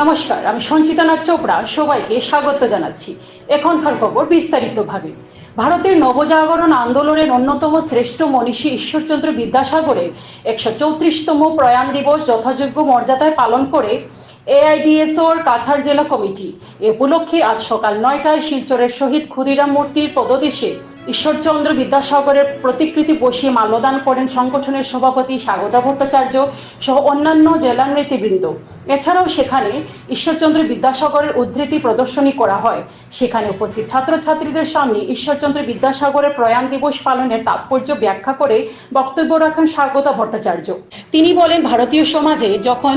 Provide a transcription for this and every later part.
নমস্কার, আমি সঞ্চিতা নাথ চোপড়া, সবাইকে স্বাগত জানাচ্ছি। এখনকার খবর বিস্তারিতভাবে। ভারতের নবজাগরণ আন্দোলনের অন্যতম শ্রেষ্ঠ মনীষী ঈশ্বরচন্দ্র বিদ্যাসাগরের একশো চৌত্রিশতম প্রয়াণ দিবস যথাযোগ্য মর্যাদায় পালন করে এআইডিএসওর কাছাড় জেলা কমিটি। এ উপলক্ষে আজ সকাল নয়টায় শিলচরের শহীদ ক্ষুদিরাম মূর্তির পদদেশে ঈশ্বরচন্দ্র বিদ্যাসাগরের প্রতিকৃতি বসিয়ে মাল্যদান করেন সংগঠনের সভাপতি স্বাগতা ভট্টাচার্য সহ অন্যান্য জেলা নেতৃবৃন্দ। এছাড়াও সেখানে ঈশ্বরচন্দ্র বিদ্যাসাগরের উদ্ধৃতি প্রদর্শনী করা হয়। সেখানে উপস্থিত ছাত্রছাত্রীদের সামনে ঈশ্বরচন্দ্র বিদ্যাসাগরের প্রয়াণ দিবস পালনের তাৎপর্য ব্যাখ্যা করে বক্তব্য রাখেন স্বাগতা ভট্টাচার্য। তিনি বলেন, ভারতীয় সমাজে যখন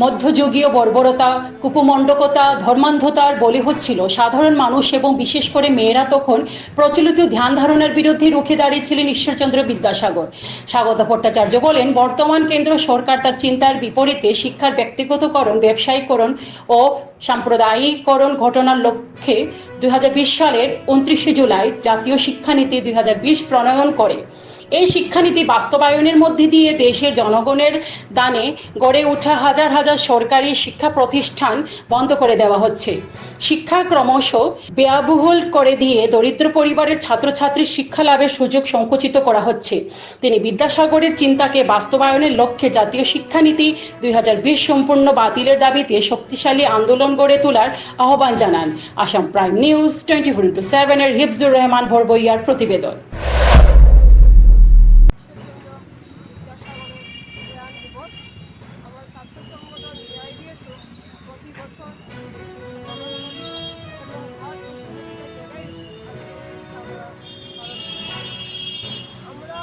মধ্যযুগীয় বর্বরতা, কুপমণ্ডকতা, ধর্মান্ধতার বলি হচ্ছিল। সাধারণ মানুষ এবং বিশেষ করে মেয়েরা তখন প্রচলিত ধ্যান ধারণার বিরুদ্ধে রুখে দাঁড়িয়েছিলেন ঈশ্বরচন্দ্র বিদ্যাসাগর। স্বাগত ভট্টাচার্য বলেন, বর্তমান কেন্দ্র সরকার তার চিন্তার বিপরীতে শিক্ষার ব্যক্তিগতকরণ, ব্যবসায়ীকরণ ও সাম্প্রদায়িকরণ ঘটনার লক্ষ্যে দুই হাজার বিশ সালের উনত্রিশে জুলাই জাতীয় শিক্ষানীতি দুই হাজার বিশ প্রণয়ন করে। এই শিক্ষানীতি বাস্তবায়নের মধ্যে দিয়ে দেশের জনগণের দানে গড়ে ওঠা হাজার হাজার সরকারি শিক্ষা প্রতিষ্ঠান বন্ধ করে দেওয়া হচ্ছে। শিক্ষা ক্রমশ ব্যয়বহুল করে দিয়ে দরিদ্র পরিবারের ছাত্রছাত্রীর শিক্ষা লাভের সুযোগ সংকুচিত করা হচ্ছে। তিনি বিদ্যাসাগরের চিন্তাকে বাস্তবায়নের লক্ষ্যে জাতীয় শিক্ষানীতি দুই হাজার বিশ সম্পূর্ণ বাতিলের দাবিতে শক্তিশালী আন্দোলন গড়ে তোলার আহ্বান জানান। Assam prime news, twenty four into সেভেনের হিফজুর রহমান ভরবইয়ার প্রতিবেদন ঈশ্বরচন্দ্র বিদ্যাসাগরের প্রয়াণ দিবস আমার ছাত্র সংগঠন এআইডিএসও প্রতি বছর পালন করি এবং ভারতবর্ষের বিভিন্ন জায়গায় আজকে আমরা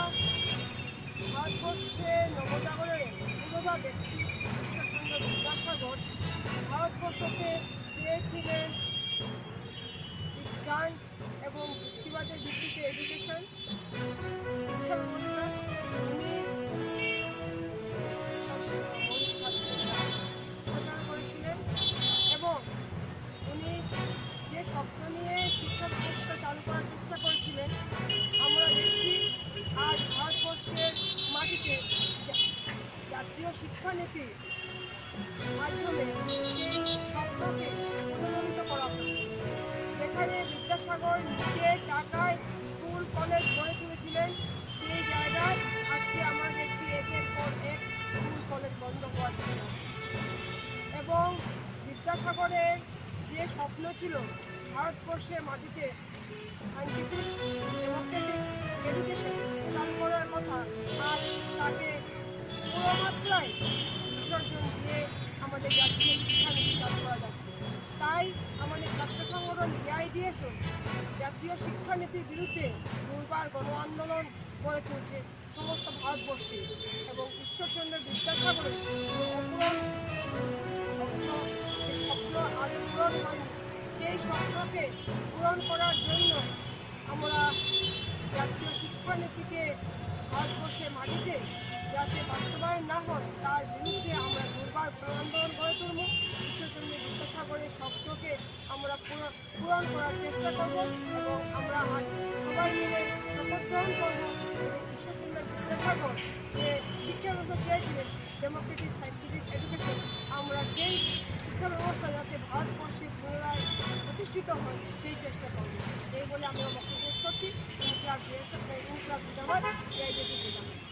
ভারতবর্ষে বিদ্যাসাগর বিজ্ঞান এবং যুক্তিবাদের ভিত্তিতে এডুকেশন শিক্ষা ব্যবস্থা শিক্ষানীতির মাধ্যমে সেই স্বপ্নকে প্রতিফলিত করা হচ্ছে যেখানে বিদ্যাসাগর নিজের টাকায় স্কুল, কলেজ গড়ে তুলেছিলেন, সেই জায়গায় আজকে আমরা দেখছি একের পর এক স্কুল, কলেজ বন্ধ শুরু হচ্ছে এবং বিদ্যাসাগরের যে স্বপ্ন ছিল ভারতবর্ষের মাটিতে দিয়ে আমাদের জাতীয় শিক্ষানীতি চালু করা যাচ্ছে। তাই আমাদের ছাত্র সংগঠন এআইডিএসও জাতীয় শিক্ষানীতির বিরুদ্ধে দুর্বার গণ আন্দোলন গড়ে তুলছে সমস্ত ভারতবর্ষে এবং ঈশ্বরচন্দ্র বিদ্যাসাগরের সেই স্বপ্নকে পূরণ করার জন্য আমরা জাতীয় শিক্ষানীতিকে ভারতবর্ষের মাটিতে যাতে বাস্তবায়ন না হয়, তার বিরুদ্ধে আমরা দুর্বার আন্দোলন গড়ে তুলব। ঈশ্বরচন্দ্র বিদ্যাসাগরের স্বপ্নকে আমরা পূরণ করার চেষ্টা করব এবং আমরা আজ সবাই মিলে শপথ গ্রহণ করব। ঈশ্বরচন্দ্র বিদ্যাসাগর যে শিক্ষা ব্যবস্থা চেয়েছিলেন ডেমোক্রেটিক সাইন্টিফিক এডুকেশন। আমরা সেই শিক্ষা ব্যবস্থা যাতে ভারতবর্ষে পুনরায় প্রতিষ্ঠিত হয়, সেই চেষ্টা করব। এই বলে আমরা বক্তব্য শেষ করছি। ইনকলাব ইনকলাব জিন্দাবাদ। এই দেশে জিন্দাবাদ